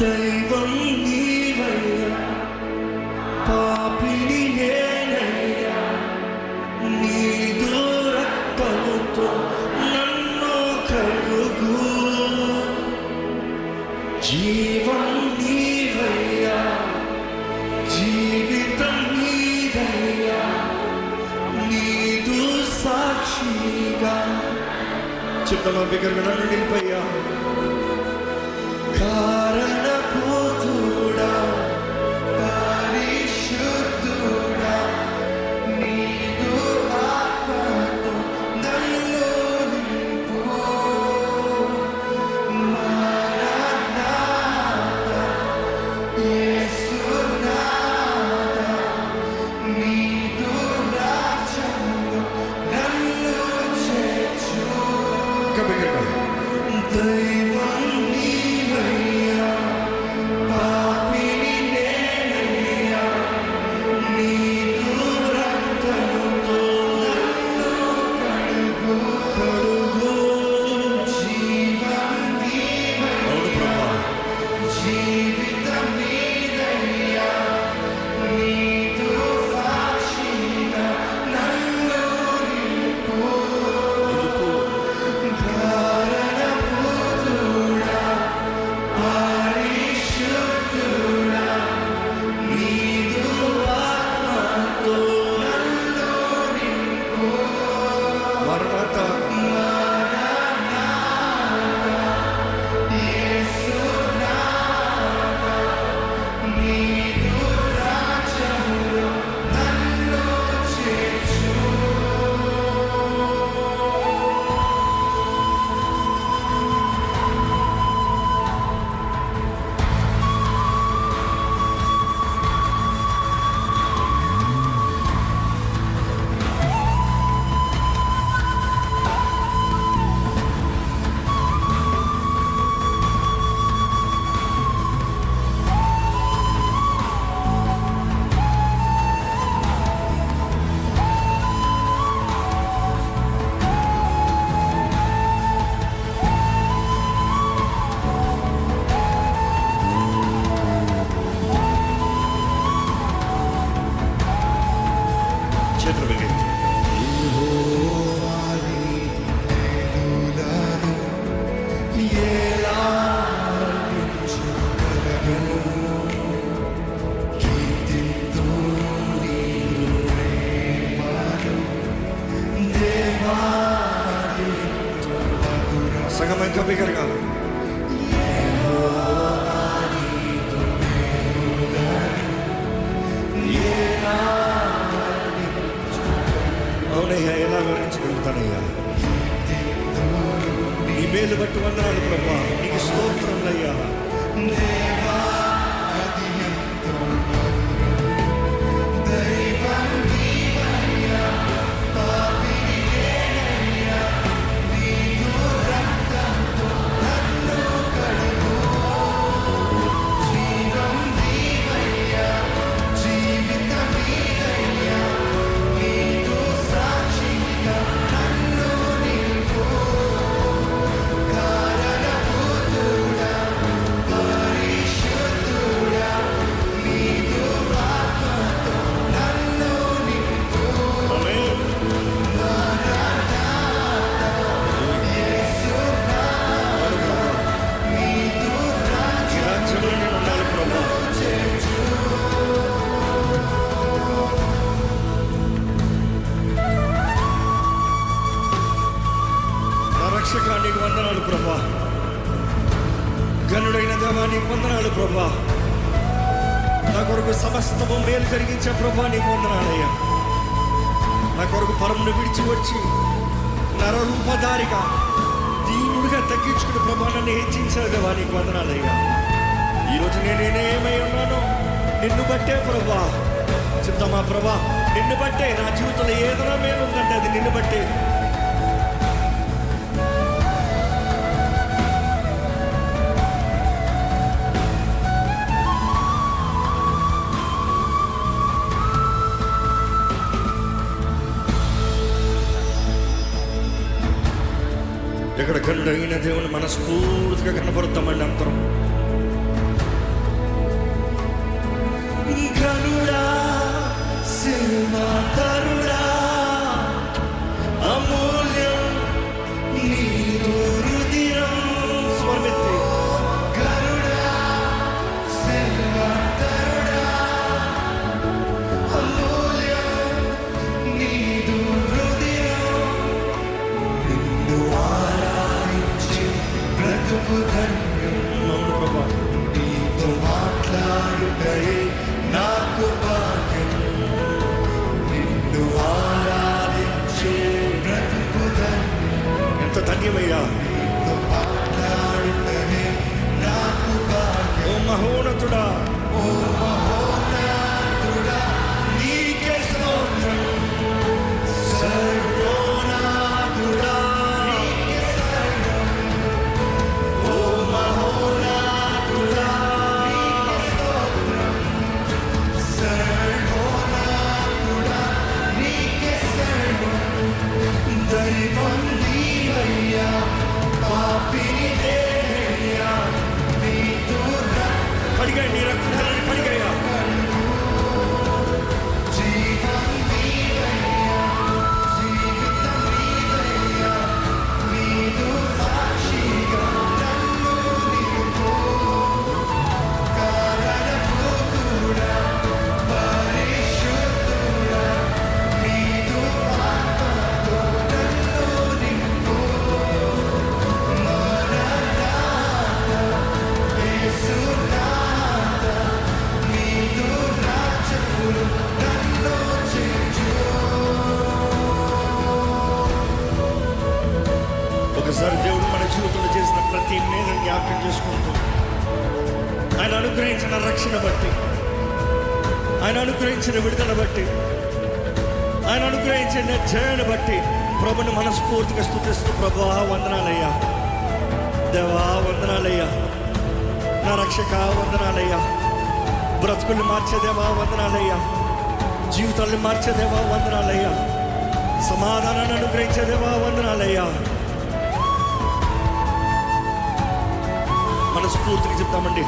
దైవం నీవయ్యా పాపిని నేనయ్యా నీదు రక్తముతో నన్ను కడుగు జీవం నీవయ్యా జీవితం నీదయ్యా నీదు సాక్షిగా చిత్తమా బిగ్గరగా నన్ను నిలిపయ్యా కారణభూతుడా సగం ఇంకా బిగరగా అవునయ్యా ఎలా వివరించగలుగుతానయ్యా? నీ మేలు బట్టి వందనాలు ప్రభా. నీకు స్తోత్రములయ్యా. ఆమేన్. కొరకు సమస్తము మేలు జరిగించే ప్రభా నీకు వందనాలయ్యా నా కొరకు పరమును విడిచి వచ్చి నరరూపధారిగా దీనుడిగా తగ్గించుకుని ప్రభా నన్ను హెచ్చించావు దేవా నీకు వందనాలయ్యా ఈరోజు నేను నేనేమై ఉన్నానో నిన్ను బట్టే ప్రభా చిత్తమా ప్రభా నిన్ను బట్టే నా జీవితంలో ఏదైనా మేలుందంటే అది నిన్ను బట్టే. ఇక్కడ కలిగిన దేవుని మనస్ఫూర్తిగా కనబడతామండి అందరం. కనుడా సినిమా తరుణ ధన్యమయ్యా. ప్రతి మేలు జ్ఞాపకం చేసుకుంటూ ఆయన అనుగ్రహించిన రక్షణ బట్టి ఆయన అనుగ్రహించిన విడుదల బట్టి ఆయన అనుగ్రహించిన జయను బట్టి ప్రభుని మనస్ఫూర్తిగా స్థుతిస్తూ ప్రభా వందనాలయ్యా. దేవా వందనాలయ్యా. నా రక్షక వందనాలయ్యా. బ్రతుకుల్ని మార్చేదేవా వందనాలయ్యా. జీవితాల్ని మార్చేదేవా వందనాలయ్యా. సమాధానాన్ని అనుగ్రహించేదేవా వందనాలయ్యా. మనస్ఫూర్తిగా చెప్తామండి.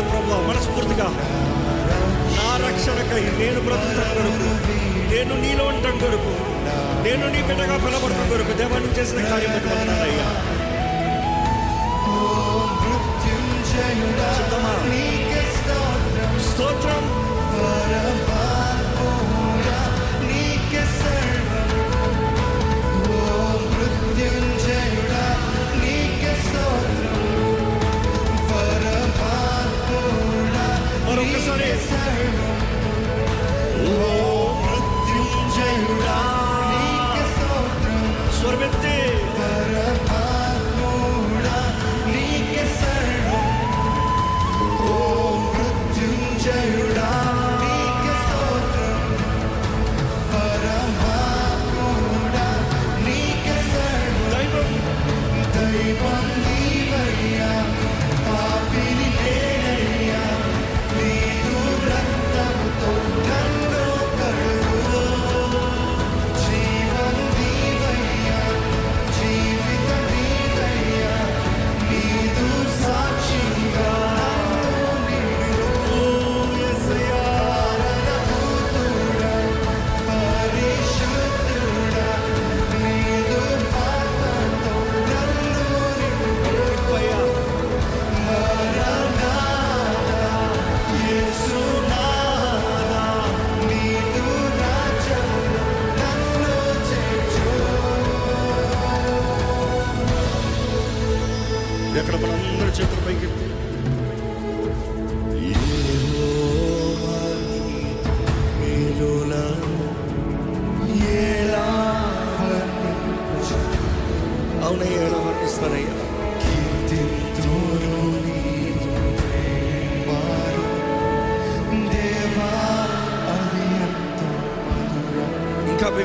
వందనాలు ప్రభు మనస్ఫూర్తిగా. నా రక్షణకై నేను బ్రతుకుతాను కొరకు నేను నీలో ఉంటాను కొరకు నేను నీ బిడ్డగా పిలబడటం కొరకు దేవాన్ని చేసిన కార్యం బట్టి స్తోత్రం.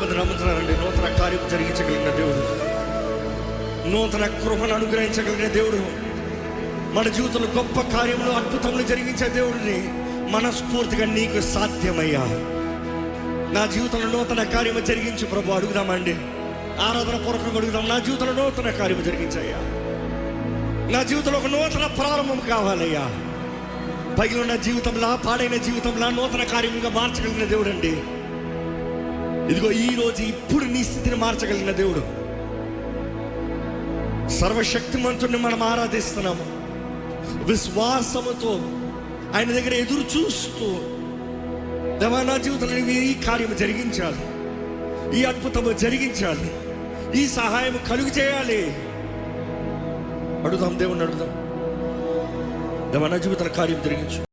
ఎంతమంది నమ్ముతున్నారండి నూతన కార్యం జరిగించగలిగిన దేవుడు. నూతన కృపను అనుగ్రహించగలిగిన దేవుడు. మన జీవితంలో గొప్ప కార్యములు అద్భుతములు జరిగించే దేవుడిని మనస్ఫూర్తిగా నీకు సాధ్యమయ్యా. నా జీవితంలో నూతన కార్యము జరిగించి ప్రభు అడుగుదామండి. ఆరాధన పూర్వకంగా అడుగుదాం నా జీవితంలో నూతన కార్యము జరిగించయ్యా. నా జీవితంలో ఒక నూతన ప్రారంభం కావాలయ్యా. పగిలిన జీవితంలా పాడైన జీవితంలా నూతన కార్యముగా మార్చగలిగిన దేవుడు అండి ఇదిగో ఈ రోజు ఇప్పుడు నీ స్థితిని మార్చగలిగిన దేవుడు. సర్వశక్తిమంతుడిని మనం ఆరాధిస్తున్నాము. విశ్వాసముతో ఆయన దగ్గర ఎదురు చూస్తూ దేవానా జీవితంలో ఈ కార్యము జరిగించాలి. ఈ అద్భుతము జరిగించాలి. ఈ సహాయం కలుగు చేయాలి. అడుగుదాం దేవుణ్ణి అడుగుదాం. దేవానా జీవితంలో కార్యం జరిగించు.